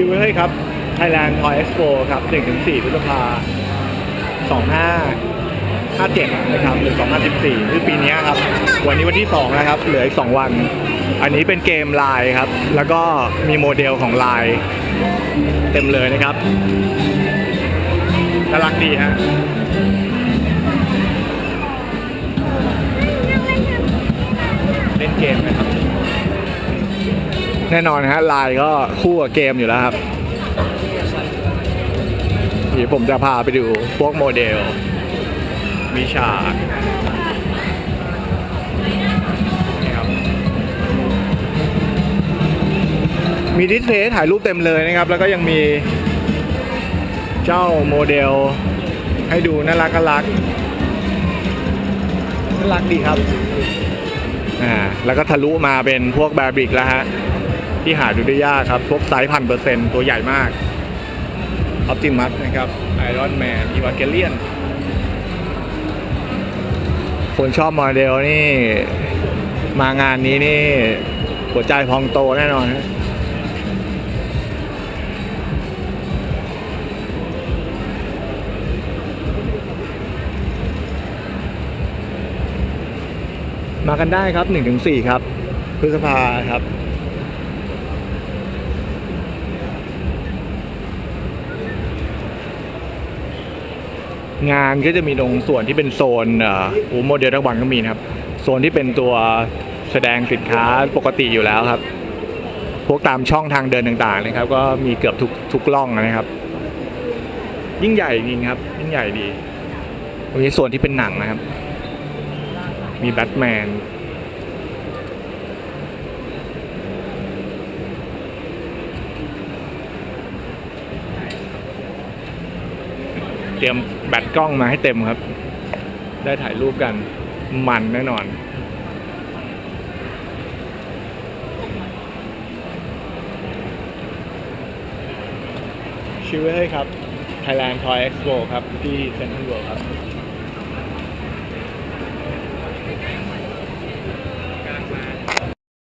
คิวไว้ให้ครับ Thailand Toy Expo ครับ1-4พฤษภา2557นะครับหรือ2014คือปีนี้ครับ วันนี้วันที่ 2 นะครับ เหลืออีก 2 วัน อันนี้เป็นเกมลายครับ แล้วก็มีโมเดลของลายเต็มเลยนะครับน่ารักดีฮะ แน่นอนฮะไลน์ก็คู่กับเกมอยู่แล้วครับเดี๋ยวผมจะพาไปดูพวกโมเดล วิชานี่ครับมีดิสเพย์ถ่ายรูปเต็มเลยนะครับ แล้วก็ยังมีเจ้าโมเดล ให้ดูน่ารักน่ารักน่ารักดีครับอ่าแล้วก็ทะลุมาเป็นพวกแบบริกแล้วฮะ ที่หาดูได้ยากครับพวกไซส์พันเปอร์เซ็นต์ตัวใหญ่มากออ t ติมัสนะครับไอรอนแมนอีวาเกเลียนคนชอบโมเดลนี่ มางานนี้นี่ หัวใจพองโตแน่นอนฮะมากันได้ครับ 1-4 ครับพฤษภาครับ งานก็จะมีตรงส่วนที่เป็นโซนเอ่อโอโมเดลทั้งวันก็มีนะครับโซนที่เป็นตัวแสดงสินค้าปกติอยู่แล้วครับพวกตามช่องทางเดินต่างๆนะครับ ก็มีเกือบทุกทุกล่องนะครับ ยิ่งใหญ่จริงครับ ยิ่งใหญ่ดีตรงนี้ส่วนที่เป็นหนังนะครับ มีแบทแมน เตรียมแบตกล้องมาให้เต็มครับ ได้ถ่ายรูปกันมันแน่นอน ชิว้ให้ครับ Thailand Toy Expo ครับ ที่เซ็นทรัลเวิลด์ครับ